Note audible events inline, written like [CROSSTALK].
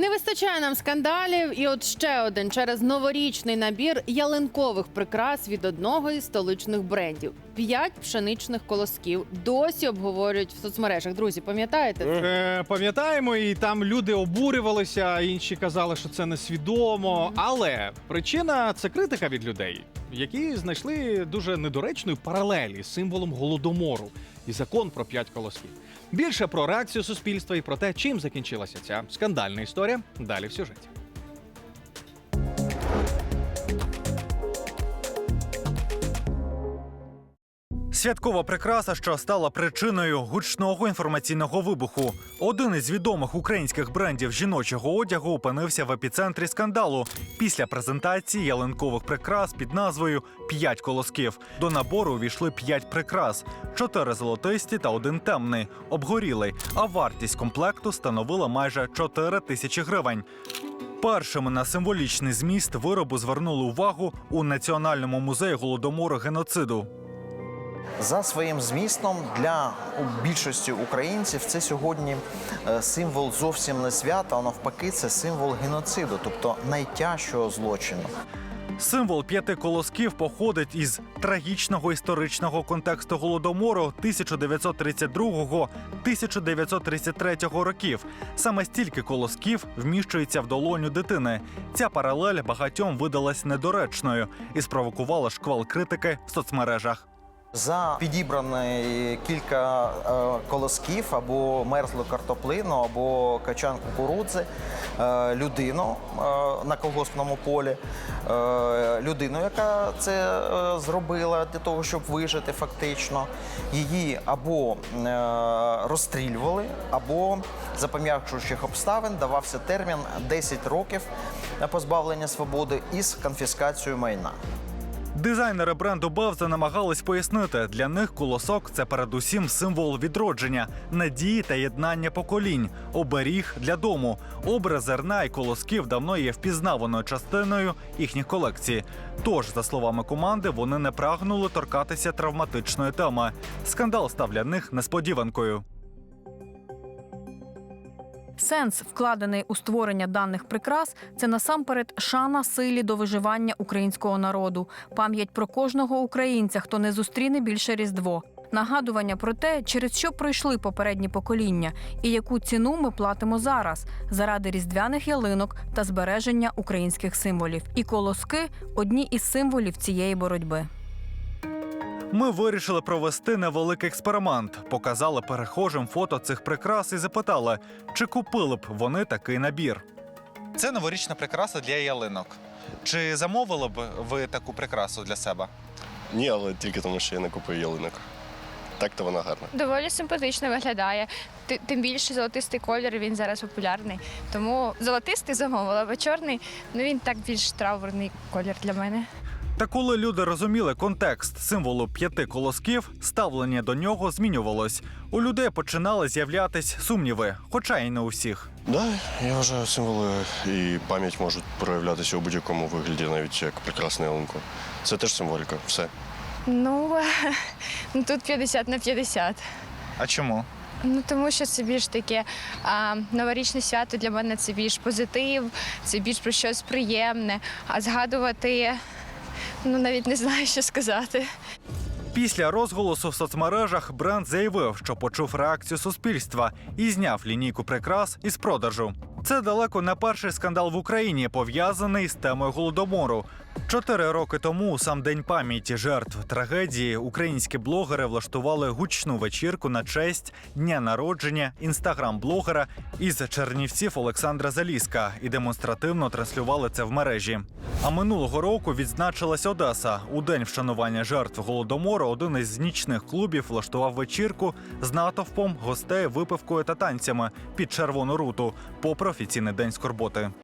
Не вистачає нам скандалів, і от ще один через новорічний набір ялинкових прикрас від одного із столичних брендів. П'ять пшеничних колосків досі обговорюють в соцмережах. Друзі, пам'ятаєте? Е, пам'ятаємо, і там люди обурювалися, інші казали, що це несвідомо. Але причина це критика від людей, які знайшли дуже недоречну паралелі з символом голодомору і закон про п'ять колосків. Більше про реакцію суспільства і про те, чим закінчилася ця скандальна історія. Далі в сюжеті. Святкова прикраса, що стала причиною гучного інформаційного вибуху. Один із відомих українських брендів жіночого одягу опинився в епіцентрі скандалу після презентації ялинкових прикрас під назвою П'ять колосків. До набору увійшли п'ять прикрас: чотири золотисті та один темний, обгорілий. А вартість комплекту становила майже 4 тисячі гривень. Першими на символічний зміст виробу звернули увагу у Національному музеї голодомору геноциду. За своїм змістом для більшості українців це сьогодні е, символ зовсім не свята, а навпаки, це символ геноциду, тобто найтяжчого злочину. Символ п'яти колосків походить із трагічного історичного контексту голодомору 1932-1933 років. Саме стільки колосків вміщується в долоню дитини. Ця паралель багатьом видалась недоречною і спровокувала шквал критики в соцмережах. За підібрані кілька е, колосків або мерзлу картоплину, або качан кукурудзи, е, людину е, на колгоспному полі, е, людину, яка це е, зробила для того, щоб вижити фактично, її або е, розстрілювали, або за пом'якшуючих обставин давався термін 10 років позбавлення свободи із конфіскацією майна. Дизайнери бренду Бевза намагались пояснити, для них колосок це передусім символ відродження, надії та єднання поколінь, оберіг для дому. Образ зерна і колосків давно є впізнаваною частиною їхніх колекцій. Тож, за словами команди, вони не прагнули торкатися травматичної теми. Скандал став для них несподіванкою. Сенс, вкладений у створення даних прикрас, це насамперед шана силі до виживання українського народу, пам'ять про кожного українця, хто не зустріне більше різдво. Нагадування про те, через що пройшли попередні покоління, і яку ціну ми платимо зараз заради різдвяних ялинок та збереження українських символів. І колоски одні із символів цієї боротьби. Ми вирішили провести невеликий експеримент. Показали перехожим фото цих прикрас і запитали, чи купили б вони такий набір. Це новорічна прикраса для ялинок. Чи замовили б ви таку прикрасу для себе? Ні, але тільки тому, що я не купую ялинок. Так то вона гарна. Доволі симпатично виглядає. Ти- Тим більше золотистий колір він зараз популярний. Тому золотистий замовила, бо чорний ну він так більш траурний колір для мене. Та коли люди розуміли контекст символу п'яти колосків, ставлення до нього змінювалось. У людей починали з'являтись сумніви, хоча й не у всіх. Да, я вважаю, символи і пам'ять можуть проявлятися у будь-якому вигляді, навіть як прекрасна ялинку. Це теж символіка. Все. Ну, [LAUGHS] ну тут 50 на 50. А чому? Ну тому що це більш таке а, новорічне свято для мене це більш позитив, це більш про щось приємне. А згадувати ну навіть не знаю, що сказати. Після розголосу в соцмережах бренд заявив, що почув реакцію суспільства і зняв лінійку прикрас із продажу. Це далеко не перший скандал в Україні, пов'язаний з темою голодомору. Чотири роки тому, у сам день пам'яті жертв трагедії, українські блогери влаштували гучну вечірку на честь дня народження інстаграм-блогера із Чернівців Олександра Заліска і демонстративно транслювали це в мережі. А минулого року відзначилась Одеса. У день вшанування жертв голодомору один із нічних клубів влаштував вечірку з натовпом гостей, випивкою та танцями під червону руту, попри офіційний день скорботи.